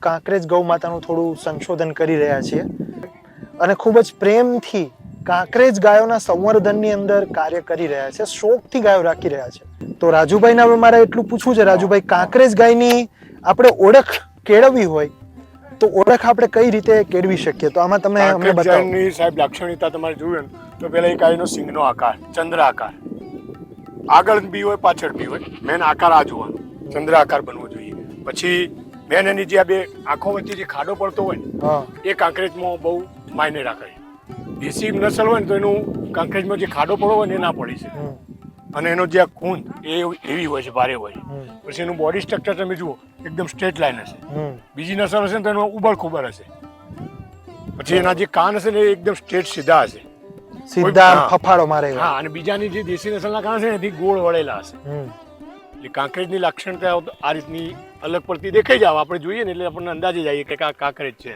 કાંકરેજ ગૌ માતાનું થોડું સંશોધન કરી રહ્યા છીએ. અને ખૂબ જ પ્રેમથી કાંકરેજ ગાયોના સંવર્ધનની અંદર કાર્ય કરી રહ્યા છે શોખથી ગાયો રાખી રહ્યા છે. તો રાજુભાઈને હવે મારે એટલું પૂછવું છે રાજુભાઈ કાંકરેજ ગાયની આપણે ઓળખ કેળવવી હોય તો ઓળખ આપણે કઈ રીતે કેળવી શકીએ? તો આમાં તમે અમને બતાવો. સાહેબ લાક્ષણિકતા તમારે જોઈએ તો પેલા એક ગાયનો સિંગનો આકાર ચંદ્ર આકાર. આગળ બી હોય પાછળ બી હોય મેન આકાર આ જોવાનો ચંદ્ર આકાર બનવો જોઈએ. પછી મેન એની જે આ બે આંખો વચ્ચે જે ખાડો પડતો હોય ને એ કાંકરેજમાં બહુ માયને રાખે. દેશી નસલ હોય ને તો એનું કાંકરેજમાં જે ખાડો પડો હોય ને એ ના પડી છે અને એનો જે આ ખૂન એ એવી હોય છે ભારે હોય પછી એનું બોડી સ્ટ્રક્ચર તમે જુઓ એકદમ સ્ટ્રેટ લાઈન હશે. બીજી નસલ હશે ને તો એનું ઉબળ ખુબર હશે. પછી એના જે કાન હશે ને એ એકદમ સ્ટ્રેટ સીધા હશે. સીધા ફફાડો મારે હા અને બીજાની જે દેશી નસલના કાન છે ને એથી ગોળ વળેલા હશે. એટલે કાંકરેજની લાક્ષણિકતા આ રીતની અલગ પડતી દેખાઈ જાવ આપણે જોઈએ ને એટલે આપણને અંદાજે જઈએ કે આ કાંકરેજ છે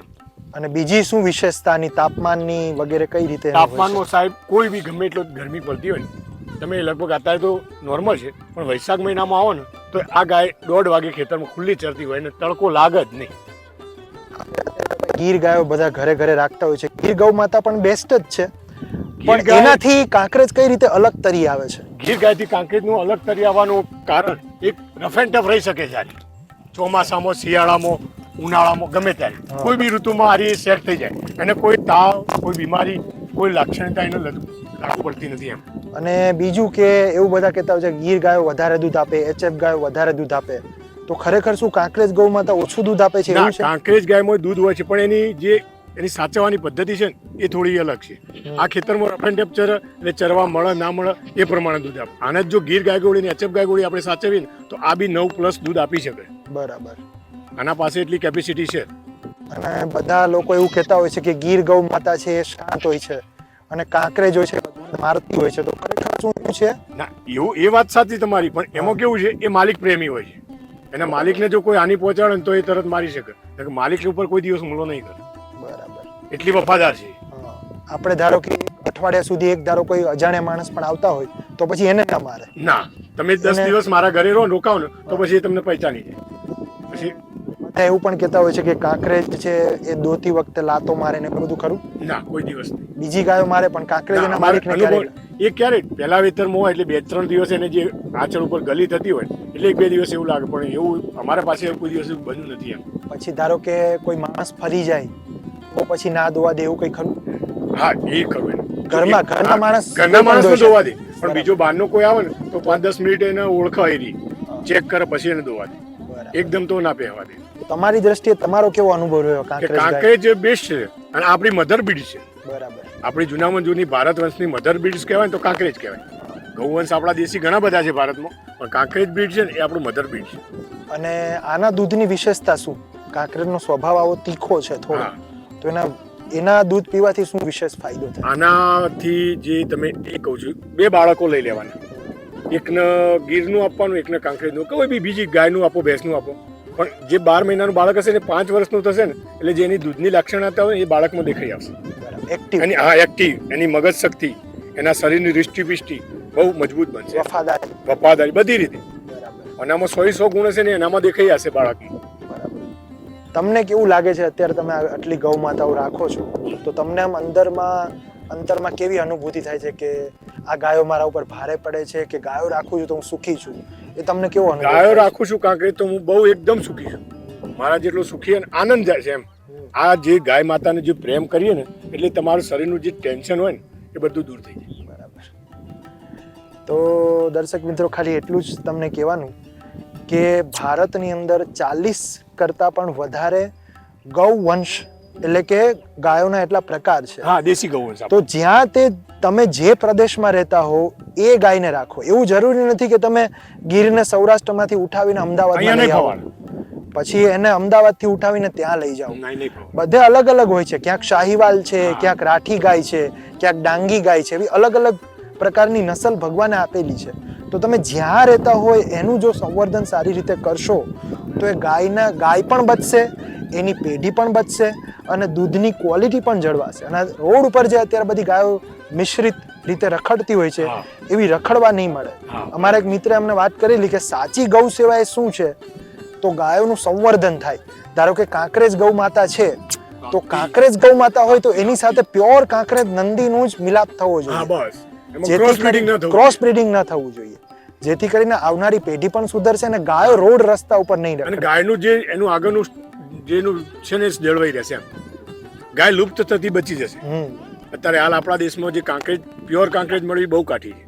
અને બીજી શું વિશેષતાની તાપમાનની વગેરે કઈ રીતે તાપમાનમાં સાહેબ કોઈ બી ગમે એટલો ગરમી પડતી હોય ને તમે લગભગ અત્યારે તો નોર્મલ છે પણ વૈશાખ મહિનામાં આવો ને તો આ ગાય દોઢ વાગે ખેતરમાં ખુલ્લી ચરતી હોય ને તડકો લાગે જ નહીં. ગીર ગાયો બધા ઘરે ઘરે રાખતા હોય છે. ગીર ગૌ માતા પણ બેસ્ટ જ છે. પણ એનાથી કાંકરેજ કઈ રીતે અલગ તરી આવે છે? ગીર ગાયથી કાંકરેજનું અલગ તરી આવવાનું કારણ એક રફ એન્ડ ટફ રહી શકે છે ચોમાસામાં શિયાળામાં ઉનાળામાં ગમે ત્યારે. કોઈ બી ઋતુમાં આરી સેટ થઈ જાય. અને કોઈ તાવ કોઈ બીમારી કોઈ લાક્ષણિકતા એને લાગુ પડતી નથી એમ. અને બીજું કે એવું બધા કહેતા હોય છે ગીર ગાયો વધારે દૂધ આપે એચએફ ગાયો વધારે દૂધ આપે. તો ખરેખર શું કાંકરેજ ગૌ માતા ઓછું દૂધ આપે છે? કાંકરેજ ગાયમાં દૂધ હોય છે પણ એની જે એની સાચવવાની પદ્ધતિ છે ને એ થોડી અલગ છે. આ ખેતરમાં રફ એન્ડ ચર એટલે ચરવા મળે ના મળે એ પ્રમાણે દૂધ આપે. આને જ જો ગીર ગાય ગોળી ને એચએફ ગાય ગોળી આપણે સાચવીએ ને તો આ બી નવ પ્લસ દૂધ આપી શકે. બરાબર. આના પાસે એટલી કેપેસિટી છે. અને બધા લોકો એવું કહેતા હોય છે કે ગીર ગૌ માતા છે એ શાંત હોય છે. અને કાંકરેજ હોય છે મારતી હોય છે. તો ખરેખર શું છે? ના એવું એ વાત સાચી તમારી પણ એમાં કેવું છે એ માલિક પ્રેમી હોય છે. એના માલિકને જો કોઈ હાની પહોંચાડે ને તો એ તરત મારી શકે. કે માલિક ઉપર કોઈ દિવસ હુમલો નહીં કરે. એટલી વફાદાર છે. આપણે ધારો કે અઠવાડિયા સુધી એક ધારો કોઈ અજાણ્યા માણસ પણ આવતા હોય તો પછી એને ના મારે. ના. તમે દસ દિવસ મારા ઘરે રહો ને રોકાવ ને તો પછી એ તમને પહેચાની જાય પછી એવું પણ કહેતા હોય છે કે કાંકરેજ છે એ દોતી વખતે લાતો મારે ને બધું ખરું? ના કોઈ દિવસ બીજી ગાયો મારે પણ કાંકરેજ એના અનુભવ એ ક્યારે? પહેલા વેતર હોય એટલે બે ત્રણ દિવસ એને જે આચળ ઉપર ગલી થતી હોય એટલે એક બે દિવસ એવું લાગે પણ એવું અમારા પાસે કોઈ દિવસ એવું બન્યું નથી એમ. પછી ધારો કે કોઈ માણસ ફરી જાય તો પછી ના દોવા દે એવું કઈ ખરું? હા એ ખરું. ઘરમાં- ઘરના માણસ ઘરના માણસ ધોવા દે. પણ બીજો બહારનો કોઈ આવે ને તો પાંચ દસ મિનિટ એને ઓળખાય રહી ચેક કરે પછી એને ધોવા દે. એકદમ તો ના પહેવા દે. તમારી દ્રષ્ટિએ તમારો કેવો અનુભવ રહ્યો કાંકરેજ જે બેસ્ટ છે અને આપણી મધર બીડ છે. બરાબર. આપણી જૂનામાં જૂની ભારત વંશની મધર બીડ્સ કહેવાય તો કાંકરેજ કહેવાય. ગૌવંશ આપણા દેશી ઘણા બધા છે ભારતમાં પણ કાંકરેજ બીડ છે ને એ આપણું મધર બીડ છે. અને આના દૂધની વિશેષતા શું? કાંકરેજનો સ્વભાવ આવો તીખો છે થોડો. તો એના એના દૂધ પીવાથી શું વિશેષ ફાયદો થાય? આનાથી જે તમે એ કહું છું બે બાળકો લઈ લેવાના. એકને ગીરનું આપવાનું એકને કાંકરેજનું. કોઈ બી બીજી ગાયનું આપો ભેંસનું આપો. પણ જે બાર મહિનાનું બાળક હશે ને પાંચ વર્ષનું થશે ને એટલે જે એની દૂધની લાક્ષણતા હોય એ બાળકમાં દેખાઈ આવશે. એક્ટિવ એની હા એક્ટિવ એની મગજ શક્તિ એના શરીરની રિષ્ટિપિષ્ટિ બહુ મજબૂત બનશે. વફાદારી. વફાદારી બધી રીતે. અને આમાં સો સો ગુણ હશે ને એનામાં દેખાઈ આવશે બાળકમાં બરાબર તમને કેવું લાગે છે અત્યારે તમે આટલી ગૌ માતાઓ રાખો છો? તો તમને આમ અંદરમાં અંતરમાં કેવી અનુભૂતિ થાય છે કે આ ગાયો મારા ઉપર ભારે પડે છે કે ગાયો રાખું છું તો હું સુખી છું? એ તમને કેવો અનુભવ ગાયો રાખું છું કાંકરેજ તો હું બહુ એકદમ સુખી છું. મારા જેટલો સુખી અને આનંદ જાય છે એમ. આ જે ગાય માતાને જે પ્રેમ કરીએ ને એટલે તમારું શરીરનું જે ટેન્શન હોય ને એ બધું દૂર થઈ જાય. બરાબર. તો દર્શક મિત્રો ખાલી એટલું જ તમને કહેવાનું. કે ભારતની અંદર ચાલીસ કરતાં પણ વધારે ગૌ વંશ એટલે કે ગાયોના એટલા પ્રકાર છે. હા દેશી ગૌવંશ તો જ્યાં તે તમે જે પ્રદેશમાં રહેતા હો એ ગાયને રાખો. એવું જરૂરી નથી કે તમે ગીરને સૌરાષ્ટ્રમાંથી ઉઠાવીને અમદાવાદમાં લઈ આવો. પછી એને અમદાવાદથી ઉઠાવીને ત્યાં લઈ જાઓ. બધે અલગ અલગ હોય છે. ક્યાંક શાહીવાલ છે ક્યાંક રાઠી ગાય છે ક્યાંક ડાંગી ગાય છે. એવી અલગ અલગ પ્રકારની નસલ ભગવાને આપેલી છે. તો તમે જ્યાં રહેતા હોય એનું જો સંવર્ધન સારી રીતે કરશો તો એ ગાયના ગાય પણ બચશે એની પેઢી પણ બચશે અને દૂધની ક્વોલિટી પણ જળવાશે. અને રોડ ઉપર જે અત્યારે બધી ગાયો મિશ્રિત રીતે રખડતી હોય છે એવી રખડવા નહીં મળે. અમારા એક મિત્રે અમને વાત કરેલી કે સાચી ગૌ સેવા એ શું છે? તો ગાયોનું સંવર્ધન થાય. ધારો કે કાંકરેજ ગૌ માતા છે તો કાંકરેજ ગૌ માતા હોય તો એની સાથે પ્યોર કાંકરેજ નંદીનું જ મિલાપ થવો જોઈએ. ક્રોસ બ્રીડિંગ ન થવું જોઈએ. જેથી કરીને આવનારી પેઢી પણ સુધરશે અને ગાયો રોડ રસ્તા ઉપર નહીં અને રખડે. ગાયનું જે એનું આગળનું જેનું છે ને જળવાઈ રહેશે ગાય લુપ્ત થતી બચી જશે. અત્યારે હાલ આપણા દેશમાં જે કાંકરેજ પ્યોર કાંકરેજ મળવી બહુ કાઠી છે.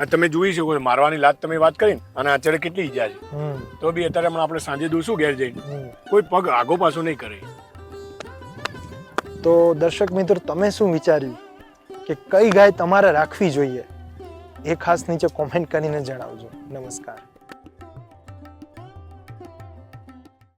આ તમે જોઈ શકો મારવાની લાત તમે વાત કરીને અને અત્યારે કેટલી ઈજા છે. તો બી અત્યારે હમણાં આપણે સાંજે દોશું ઘેર જઈને. કોઈ પગ આગો પાછો નહીં કરે. તો દર્શક મિત્રો તમે શું વિચાર્યું? કે કઈ ગાય તમારે રાખવી જોઈએ એ ખાસ નીચે કોમેન્ટ કરીને જણાવજો. નમસ્કાર.